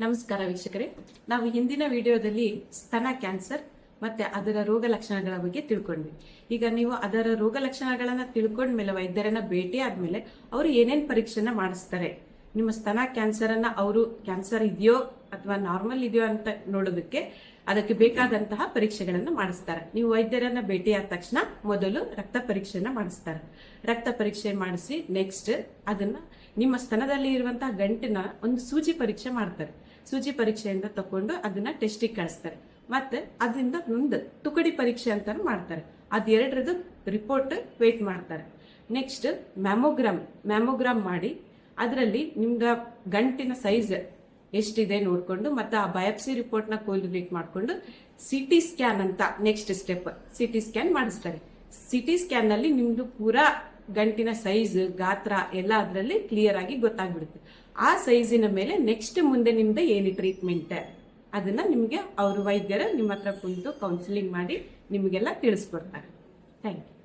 ನಮಸ್ಕಾರ ವೀಕ್ಷಕರೇ. ನಾವು ಹಿಂದಿನ ವಿಡಿಯೋದಲ್ಲಿ ಸ್ತನ ಕ್ಯಾನ್ಸರ್ ಮತ್ತೆ ಅದರ ರೋಗ ಲಕ್ಷಣಗಳ ಬಗ್ಗೆ ತಿಳ್ಕೊಂಡ್ವಿ. ಈಗ ನೀವು ಅದರ ರೋಗ ಲಕ್ಷಣಗಳನ್ನ ತಿಳ್ಕೊಂಡ್ಮೇಲೆ ವೈದ್ಯರನ್ನ ಭೇಟಿ ಆದ್ಮೇಲೆ ಅವರು ಏನೇನ್ ಪರೀಕ್ಷೆನ ಮಾಡಿಸ್ತಾರೆ? ನಿಮ್ಮ ಸ್ತನ ಕ್ಯಾನ್ಸರ್ ಅನ್ನ ಅವರು ಕ್ಯಾನ್ಸರ್ ಇದೆಯೋ ಅಥವಾ ನಾರ್ಮಲ್ ಇದೆಯೋ ಅಂತ ನೋಡೋದಕ್ಕೆ ಅದಕ್ಕೆ ಬೇಕಾದಂತಹ ಪರೀಕ್ಷೆಗಳನ್ನು ಮಾಡಿಸ್ತಾರೆ. ನೀವು ವೈದ್ಯರನ್ನ ಭೇಟಿ ಆದ ತಕ್ಷಣ ಮೊದಲು ರಕ್ತ ಪರೀಕ್ಷೆನ ಮಾಡಿಸ್ತಾರೆ. ರಕ್ತ ಪರೀಕ್ಷೆ ಮಾಡಿಸಿ ನೆಕ್ಸ್ಟ್ ಅದನ್ನ ನಿಮ್ಮ ಸ್ತನದಲ್ಲಿ ಇರುವಂತಹ ಗಂಟಿನ ಒಂದು ಸೂಜಿ ಪರೀಕ್ಷೆ ಮಾಡ್ತಾರೆ. ಸೂಜಿ ಪರೀಕ್ಷೆಯಿಂದ ತಕೊಂಡು ಅದನ್ನ ಟೆಸ್ಟಿಗೆ ಕಳಿಸ್ತಾರೆ. ಮತ್ತೆ ಅದರಿಂದ ಒಂದು ತುಕಡಿ ಪರೀಕ್ಷೆ ಅಂತ ಮಾಡ್ತಾರೆ. ಅದೆರಡರದ್ದು ರಿಪೋರ್ಟ್ ವೇಟ್ ಮಾಡ್ತಾರೆ. ನೆಕ್ಸ್ಟ್ ಮ್ಯಾಮೋಗ್ರಾಮ್ ಮ್ಯಾಮೋಗ್ರಾಮ್ ಮಾಡಿ ಅದರಲ್ಲಿ ನಿಮ್ಗೆ ಗಂಟಿನ ಸೈಜ್ ಎಷ್ಟಿದೆ ನೋಡಿಕೊಂಡು ಮತ್ತೆ ಆ ಬಯಾಪ್ಸಿ ರಿಪೋರ್ಟ್ನ ಕೋಲ್ಯುಲೇಟ್ ಮಾಡಿಕೊಂಡು ಸಿ ಟಿ ಸ್ಕ್ಯಾನ್ ಅಂತ next step C T scan ಮಾಡಿಸ್ತಾರೆ. ಸಿ ಟಿ ಸ್ಕ್ಯಾನ್ನಲ್ಲಿ ನಿಮ್ದು ಪೂರಾ ಗಂಟಿನ ಸೈಜ್, ಗಾತ್ರ ಎಲ್ಲ ಅದರಲ್ಲಿ ಕ್ಲಿಯರ್ ಆಗಿ ಗೊತ್ತಾಗ್ಬಿಡುತ್ತೆ. ಆ ಸೈಜಿನ ಮೇಲೆ ನೆಕ್ಸ್ಟ್ ಮುಂದೆ ನಿಮ್ದು ಏನು ಟ್ರೀಟ್ಮೆಂಟ್ ಅದನ್ನ ನಿಮಗೆ ಅವರು ವೈದ್ಯರು ನಿಮ್ಮ ಹತ್ರ ಕುಂತು ಕೌನ್ಸಿಲಿಂಗ್ ಮಾಡಿ ನಿಮಗೆಲ್ಲ ತಿಳಿಸ್ಕೊಡ್ತಾರೆ. Thank you